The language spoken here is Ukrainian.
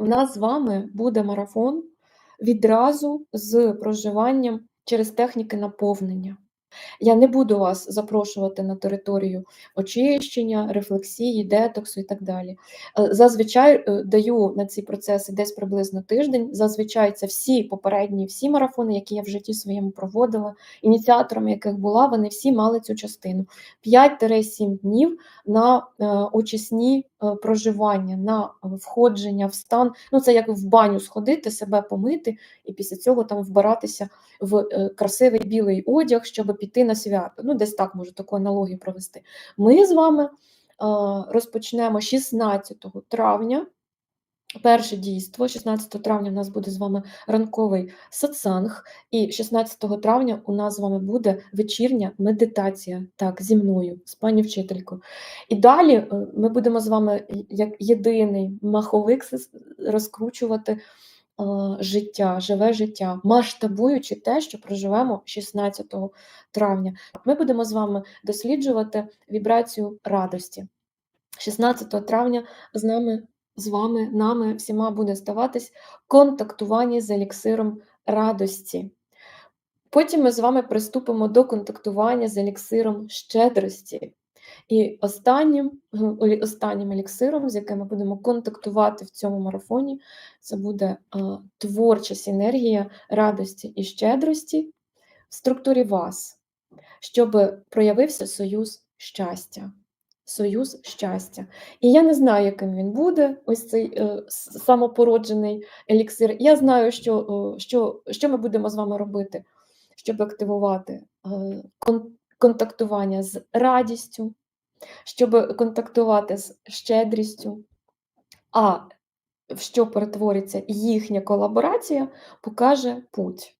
У нас з вами буде марафон відразу з проживанням через техніки наповнення. Я не буду вас запрошувати на територію очищення, рефлексії, детоксу і так далі. Е, зазвичай е, даю на ці процеси десь приблизно тиждень. Зазвичай це всі попередні, всі марафони, які я в житті своєму проводила, ініціаторами яких була, вони всі мали цю частину: 5-7 днів на е, очисні проживання, на входження в стан. Ну, це як в баню сходити, себе помити, і після цього там вбиратися в красивий білий одяг, щоб піти на свято. Ну, десь так можу таку аналогію провести. Ми з вами розпочнемо 16 травня. Перше дійство, 16 травня у нас буде з вами ранковий сатсанг, і 16 травня у нас з вами буде вечірня медитація, так, зі мною, з пані вчителькою. І далі е, ми будемо з вами як єдиний маховик розкручувати життя, живе життя, масштабуючи те, що проживемо 16 травня. Ми будемо з вами досліджувати вібрацію радості. 16 травня з нами, з вами, нами всіма буде ставатись контактування з еліксиром радості. Потім ми з вами приступимо до контактування з еліксиром щедрості. І останнім останнім еліксиром, з яким ми будемо контактувати в цьому марафоні, це буде творча синергія радості і щедрості в структурі вас, щоб проявився союз щастя. Союз щастя. І я не знаю, яким він буде, ось цей е, самопороджений еліксир. Я знаю, що, що, що ми будемо з вами робити, щоб активувати е, контактування з радістю, щоб контактувати з щедрістю, а в що перетвориться їхня колаборація, покаже путь.